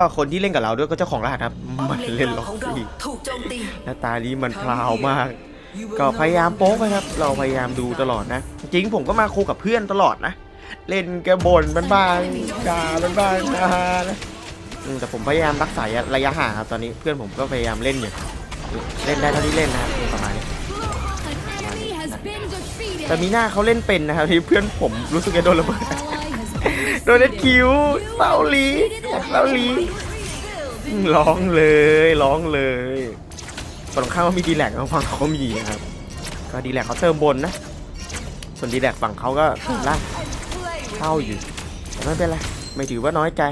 ก็คนที่เล่นกับเราด้วยก็เจ้าของรหัสครับ มันเล่นล็อกซี่หน้าตานี้มันพราวมาก ก็พยายามโป๊กนะครับ เราพยายามดูตลอดนะ จริงผมก็มาคูกับเพื่อนตลอดนะ เล่นแกบ่นบ้างๆด่าบ้างๆนะนะแต่ผมพยายามรักษาระยะห่างครับตอนนี้เพื่อนผมก็พยายามเล่นอยู่ เล่นได้เท่าที่เล่นนะครับประมาณนี้แต่มีหน้าเขาเล่นเป็นนะครับที่เพื่อนผมรู้สึกจะโดนระเบิด โดนเอ็ดคิวเต้าหลีเต้าหลีร้องเลยร้องเลยฝั่งข้ามว่ามีดีแลกฝั่งเขาก็มีนะครับ ก็ดีแลกเขาเติมบนนะ ส่วนดีแลกฝั่งเขาก็ล่างเข้าอยู่แต่ไม่เป็นไรไม่ถือว่าน้อยใจ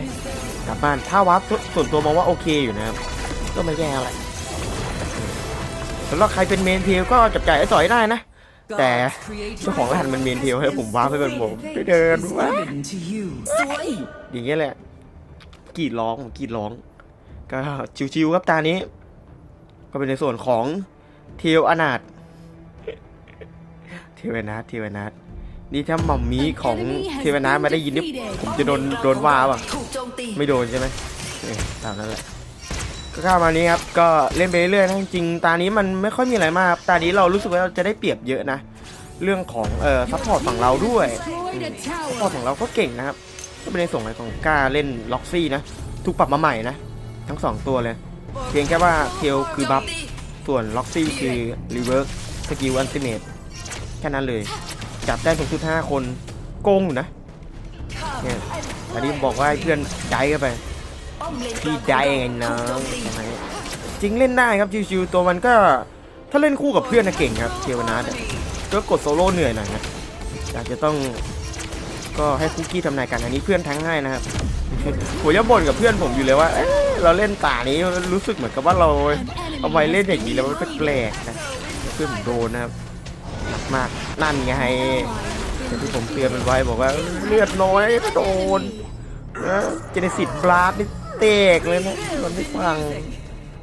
กลับบ้านถ้าวับส่วนตัวมองว่าโอเคอยู่นะครับ ก็ไม่แย่อะไรสำหรับใครเป็นเมนเทลก็จับจ่ายไอ้สอยได้นะ แต่เจ้าของร้านมันเมนเทลให้ผมว้าร์ปให้เป็นผมไปเดินว้าอย่างเงี้ยแหละกรีดร้องกรีดร้อง ก็ชิวๆครับตานี้ ก็เป็นในส่วนของเทลอนาถเทวนาถเทวนาถนี่ถ้าหม่อมมีของเทวนาถมาได้ยินนี่ผมจะโดนโดนว่าป่ะไม่โดนใช่ไหมตามนั้นแหละ ก็ข้ามานี้ครับก็เล่นไปเรื่อยๆนะจริงๆตานี้มันไม่ค่อยมีอะไรมากตานี้เรารู้สึกว่าเราจะได้เปรียบเยอะนะ เรื่องของเอ่อซัพพอร์ตฝั่งเราด้วยซัพพอร์ตของเราก็เก่งนะครับก็เป็นในส่งในของกล้าเล่นล็อกซี่นะถูกปรับมาใหม่นะ ทั้งสองตัวเลย เพียงแค่ว่าเทลคือบัฟส่วนล็อกซี่คือรีเวิร์สสกิลอันติเมตแค่นั้นเลย จับได้สูงสุด5คนโกงอยู่นะเนี่ยอันนี้บอกว่าให้เพื่อนใจเข้าไป พี่ได้ไงน้องจมจริงเล่นได้ครับชิวๆตัวมันก็ถ้าเล่นคู่กับเพื่อนนะเก่งครับเทวนาทก็กดโซโล่เหนื่อยหน่อยนะอยากจะต้องก็ให้คุกกี้ทำนายกันอันนี้เพื่อนทั้งให้นะครับผมจะบ่นกับเพื่อนผมอยู่เลยว่าเราเล่นตานี้รู้สึกเหมือนกับว่าเราเอาไว้เล่นอย่างนี้แล้วมันแปลกนะเพื่อนผมโดนนะครับหนักมากนั่นไงอย่างที่ผมเตือนมันไว้บอกว่าเลือดน้อยก็โดนเจเนซิตบลาสนี่ ตกเลยนะ มันไม่ฟัง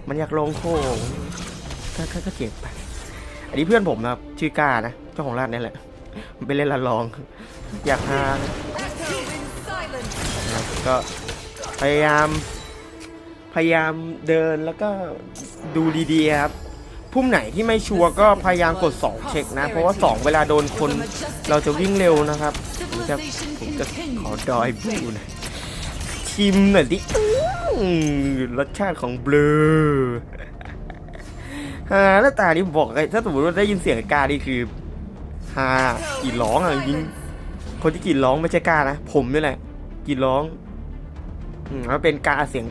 มันอยากลงโค้งก็ก็ก็เจ็บไป อันนี้เพื่อนผมนะครับ ชื่อก้านะ เจ้าของร้านนี่แหละ มันไปเล่นละลอง อยากฮาก็พยายาม พยายามเดินแล้วก็ดูดีๆครับพุ่มไหนที่ไม่ชัวร์ก็พยายามกด 2 เช็คนะ เพราะว่า 2 เวลาโดนคนเราจะวิ่งเร็วนะครับ ผมจะผมจะขอดอยบูนะชิมหน่อยดิ รสชาติของเบลอฮาแล้วตานี่บอกถ้าสมมติว่าได้ยินเสียงกานี่คือฮากีดร้องอะยิงคนที่กรีดร้องไม่ใช่กานะผมนี่แหละกรีดร้องอืมแล้วเป็นกาเสียง